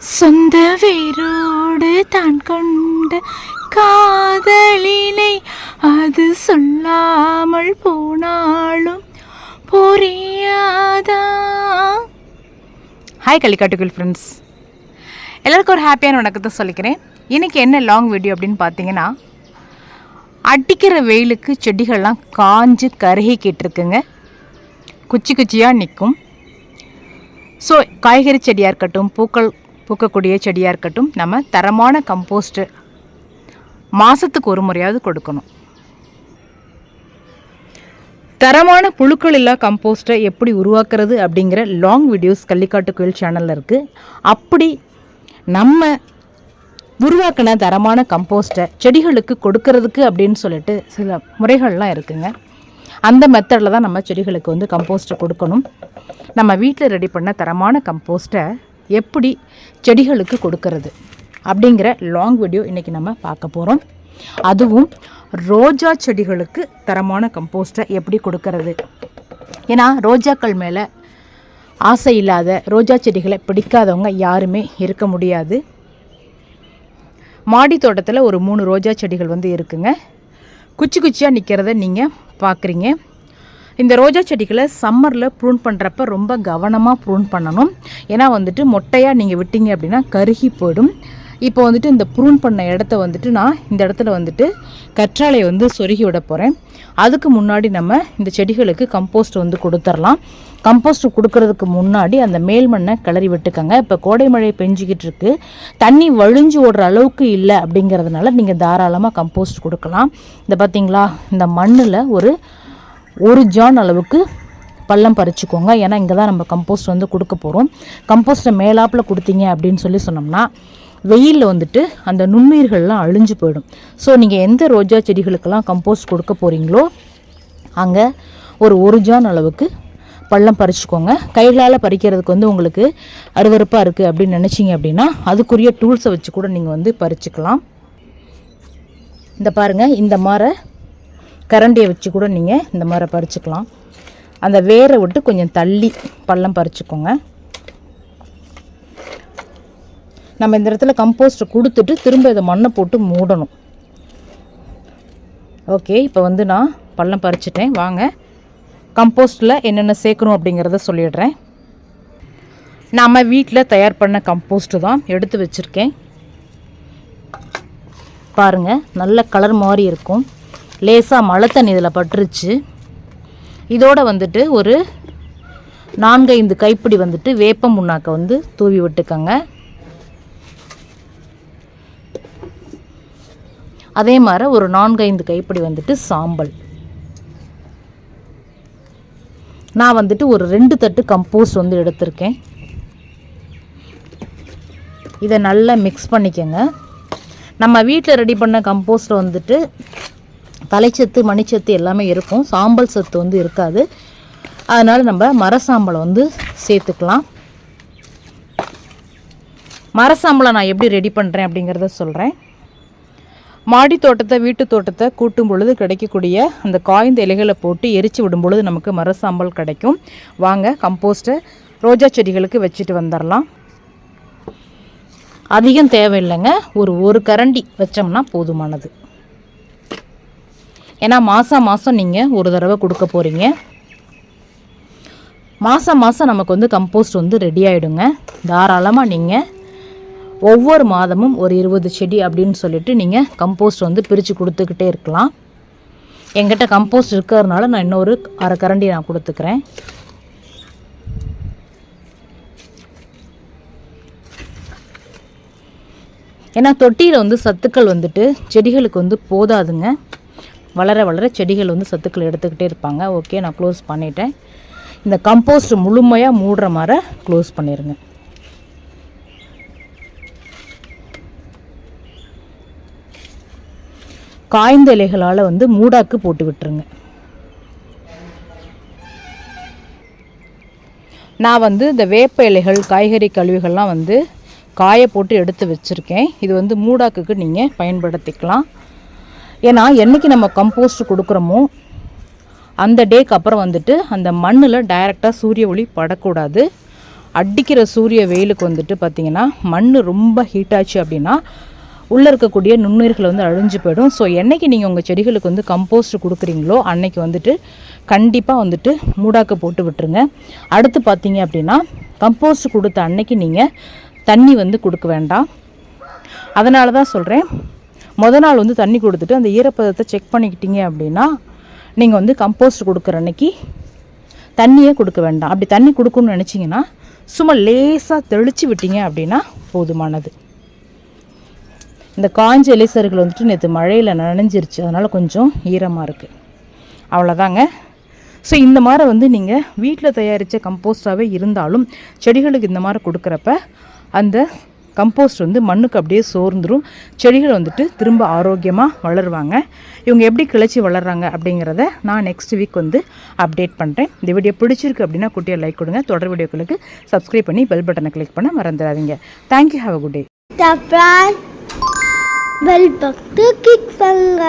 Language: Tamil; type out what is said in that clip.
சொந்த வேரோடு தான் கொண்ட காதலினை அது சொல்லாமல் போனாலும் புரியாதா? ஹாய் கலிக்காட்டுக்குள் ஃப்ரெண்ட்ஸ் எல்லாருக்கும் ஒரு ஹாப்பியான வணக்கத்தை சொல்லிக்கிறேன். இன்றைக்கி என்ன லாங் வீடியோ அப்படின்னு பார்த்தீங்கன்னா அடிக்கிற வெயிலுக்கு செடிகள்லாம் காஞ்சு கருகிக்கிட்டு இருக்குங்க குச்சி குச்சியாக நிற்கும் ஸோ காய்கறி செடியாக இருக்கட்டும் பூக்கள் பூக்கக்கூடிய செடியாக இருக்கட்டும் நம்ம தரமான கம்போஸ்ட்டு மாதத்துக்கு ஒரு முறையாவது கொடுக்கணும். தரமான புழுக்கள் இல்லா கம்போஸ்ட்டை எப்படி உருவாக்குறது அப்படிங்கிற லாங் வீடியோஸ் கள்ளிக்காட்டு கோயில் சேனலில் இருக்குது அப்படி நம்ம உருவாக்கின தரமான கம்போஸ்ட்டை செடிகளுக்கு கொடுக்கறதுக்கு அப்படின்னு சொல்லிட்டு சில முறைகள்லாம் இருக்குங்க. அந்த மெத்தடில் தான் நம்ம செடிகளுக்கு வந்து கம்போஸ்ட்டை கொடுக்கணும். நம்ம வீட்டில் ரெடி பண்ண தரமான கம்போஸ்ட்டை எப்படி செடிகளுக்கு கொடுக்கறது அப்படிங்கிற லாங் வீடியோ இன்றைக்கி நம்ம பார்க்க போகிறோம் அதுவும் ரோஜா செடிகளுக்கு தரமான கம்போஸ்ட்டை எப்படி கொடுக்கறது? ஏன்னா ரோஜாக்கள் மேலே ஆசை இல்லாத ரோஜா செடிகளை பிடிக்காதவங்க யாருமே இருக்க முடியாது. மாடி தோட்டத்தில் ஒரு மூணு ரோஜா செடிகள் வந்து இருக்குங்க. குச்சி குச்சியாக நிற்கிறத நீங்கள் பார்க்குறீங்க இந்த ரோஜா செடிகளை சம்மரில் ப்ரூன் பண்ணுறப்ப ரொம்ப கவனமாக ப்ரூன் பண்ணணும். ஏன்னா வந்துட்டு மொட்டையாக நீங்கள் விட்டீங்க அப்படின்னா கருகி போயிடும். இப்போ வந்துட்டு இந்த ப்ரூன் பண்ண இடத்த வந்துட்டு நான் இந்த இடத்துல வந்துட்டு கற்றாழை வந்து சொருகி விட போகிறேன் அதுக்கு முன்னாடி நம்ம இந்த செடிகளுக்கு கம்போஸ்ட் வந்து கொடுத்துர்லாம் கம்போஸ்ட் கொடுக்கறதுக்கு முன்னாடி அந்த மேல் மண்ணை கிளறி விட்டுக்கங்க. இப்போ கோடை மழை பெஞ்சிக்கிட்டு இருக்கு. தண்ணி வழிஞ்சு ஓடுற அளவுக்கு இல்லை அப்படிங்கிறதுனால நீங்கள் தாராளமாக கம்போஸ்ட் கொடுக்கலாம். இந்த பார்த்தீங்களா இந்த மண்ணில் ஒரு ஒரு ஜான் அளவுக்கு பள்ளம் பறிச்சுக்கோங்க. ஏன்னா இங்கே தான் நம்ம கம்போஸ்ட் வந்து கொடுக்க போகிறோம் கம்போஸ்ட்டை மேலாப்பில் கொடுத்தீங்க அப்படின்னு சொல்லி சொன்னோம்னா வெயிலில் வந்துட்டு அந்த நுண்ணுயிர்கள்லாம் அழிஞ்சு போயிடும். ஸோ நீங்கள் எந்த ரோஜா செடிகளுக்கெல்லாம் கம்போஸ்ட் கொடுக்க போகிறீங்களோ அங்கே ஒரு ஒரு ஜான் அளவுக்கு பள்ளம் பறிச்சுக்கோங்க. கைகளால் பறிக்கிறதுக்கு வந்து உங்களுக்கு அருவருப்பாக இருக்குது அப்படின்னு நினச்சிங்க அப்படின்னா அதுக்குரிய டூல்ஸை வச்சு கூட நீங்கள் வந்து பறிச்சுக்கலாம். இந்த பாருங்கள் இந்த மாதிரி கரண்டியை வச்சு கூட நீங்கள் இந்த மாதிரி பறிச்சுக்கலாம். அந்த வேரை விட்டு கொஞ்சம் தள்ளி பள்ளம் பறிச்சுக்கோங்க. நம்ம இந்த இடத்துல கம்போஸ்ட் கொடுத்துட்டு திரும்ப இதை மண்ணை போட்டு மூடணும். ஓகே இப்போ வந்து நான் பள்ளம் பறிச்சிட்டேன். வாங்க. கம்போஸ்ட்டில் என்னென்ன சேர்க்கணும் அப்படிங்கிறத சொல்லிடுறேன். நாம் வீட்டில் தயார் பண்ண கம்போஸ்ட்டு தான் எடுத்து வச்சுருக்கேன். பாருங்கள் நல்ல கலர் மாதிரி இருக்கும். லேசாக மழை தண்ணி இதில் பட்டுருச்சு. இதோட வந்துட்டு ஒரு நான்கைந்து கைப்பிடி வந்துட்டு வேப்ப முன்னாக்கை வந்து தூவி விட்டுக்கோங்க. அதே மாதிரி ஒரு நான்கைந்து கைப்பிடி வந்துட்டு சாம்பல். நான் வந்துட்டு ஒரு ரெண்டு தட்டு கம்போஸ்ட் வந்து எடுத்திருக்கேன். இதை நல்லா மிக்ஸ் பண்ணிக்கோங்க. நம்ம வீட்டில் ரெடி பண்ண கம்போஸ்ட்டில் வந்துட்டு தலைச்சத்து மணிச்சத்து எல்லாமே இருக்கும். சாம்பல் சத்து வந்து இருக்காது. அதனால் நம்ம மரசாம்பலை வந்து சேர்த்துக்கலாம். மரசாம்பலை நான் எப்படி ரெடி பண்ணுறேன் அப்படிங்கிறத சொல்கிறேன் மாடி தோட்டத்தை வீட்டு தோட்டத்தை கூட்டும் பொழுது கிடைக்கக்கூடிய அந்த காய்ந்த இலைகளை போட்டு எரித்து விடும் பொழுது நமக்கு மரசாம்பல் கிடைக்கும். வாங்க கம்போஸ்ட்டை ரோஜா செடிகளுக்கு வச்சுட்டு வந்துடலாம் அதிகம் தேவையில்லைங்க. ஒரு ஒரு கரண்டி வச்சோம்னா போதுமானது. ஏன்னா மாதம் மாதம் நீங்கள் ஒரு தடவை கொடுக்க போகிறீங்க மாதம் மாதம் நமக்கு வந்து கம்போஸ்ட் வந்து ரெடி ஆகிடுங்க தாராளமாக நீங்கள் ஒவ்வொரு மாதமும் ஒரு இருபது செடி அப்படின்னு சொல்லிட்டு நீங்கள் கம்போஸ்ட் வந்து பிரித்து கொடுத்துக்கிட்டே இருக்கலாம். எங்கிட்ட கம்போஸ்ட் இருக்கிறதுனால நான் இன்னொரு அரை கரண்டி நான் கொடுத்துக்கிறேன். ஏன்னா தொட்டியில் வந்து சத்துக்கள் வந்துட்டு செடிகளுக்கு வந்து போதாதுங்க. வளர வளர செடிகள் வந்து சத்துக்கள் எடுத்துக்கிட்டே இருப்பாங்க. ஓகே நான் க்ளோஸ் பண்ணிட்டேன். இந்த கம்போஸ்ட் முழுமையாக மூடுற மாதிரி க்ளோஸ் பண்ணிடுங்க காய்ந்த இலைகளால் வந்து மூடாக்கு போட்டு விட்டுருங்க. நான் வந்து இந்த வேப்ப இலைகள் காய்கறி கழிவுகள்லாம் வந்து காய போட்டு எடுத்து வச்சுருக்கேன். இது வந்து மூடாக்குக்கு நீங்கள் பயன்படுத்திக்கலாம். ஏன்னா என்றைக்கு நம்ம கம்போஸ்ட் கொடுக்குறோமோ அந்த டேக்கு அப்புறம் வந்துட்டு அந்த மண்ணில் டைரெக்டாக சூரிய ஒளி படக்கூடாது. அடிக்கிற சூரிய வெயிலுக்கு வந்துட்டு பார்த்திங்கன்னா மண் ரொம்ப ஹீட் ஆச்சு அப்படின்னா உள்ளே இருக்கக்கூடிய நுண்ணுயிர்கள் வந்து அழிஞ்சு போயிடும். ஸோ என்றைக்கு நீங்கள் உங்கள் செடிகளுக்கு வந்து கம்போஸ்ட் கொடுக்குறீங்களோ அன்னைக்கு வந்துட்டு கண்டிப்பாக வந்துட்டு மூடாக்க போட்டு விட்டுருங்க. அடுத்து பார்த்தீங்க அப்படின்னா கம்போஸ்ட் கொடுத்த அன்னைக்கு நீங்கள் தண்ணி வந்து கொடுக்க வேண்டாம். அதனால தான் சொல்கிறேன் முத நாள் வந்து தண்ணி கொடுத்துட்டு அந்த ஈரப்பதத்தை செக் பண்ணிக்கிட்டீங்க அப்படின்னா நீங்கள் வந்து கம்போஸ்ட் கொடுக்குற அன்னைக்கு தண்ணியே கொடுக்க வேண்டாம். அப்படி தண்ணி கொடுக்கணும்னு நினச்சிங்கன்னா சும்மா லேசாக தெளித்து விட்டீங்க அப்படின்னா போதுமானது. இந்த காஞ்ச இலைசர்கள் வந்துட்டு நேற்று மழையில் நனைஞ்சிருச்சு. அதனால் கொஞ்சம் ஈரமாக இருக்குது அவ்வளோதாங்க ஸோ இந்த மாதிரி வந்து நீங்கள் வீட்டில் தயாரித்த கம்போஸ்டாகவே இருந்தாலும் செடிகளுக்கு இந்த மாதிரி கொடுக்குறப்ப அந்த கம்போஸ்ட் வந்து மண்ணுக்கு அப்படியே சோர்ந்துடும் செடிகள் வந்துட்டு திரும்ப ஆரோக்கியமாக வளருவாங்க. இவங்க எப்படி கிளச்சி வளர்கிறாங்க அப்படிங்கிறத நான் நெக்ஸ்ட் வீக் வந்து அப்டேட் பண்ணுறேன் இந்த வீடியோ பிடிச்சிருக்கு அப்படின்னா குட்டியை லைக் கொடுங்க. தொடர் வீடியோக்களுக்கு சப்ஸ்கிரைப் பண்ணி பெல் பட்டனை கிளிக் பண்ண மறந்துடாதீங்க. Thank you have a good day bell button click பண்ணுங்க.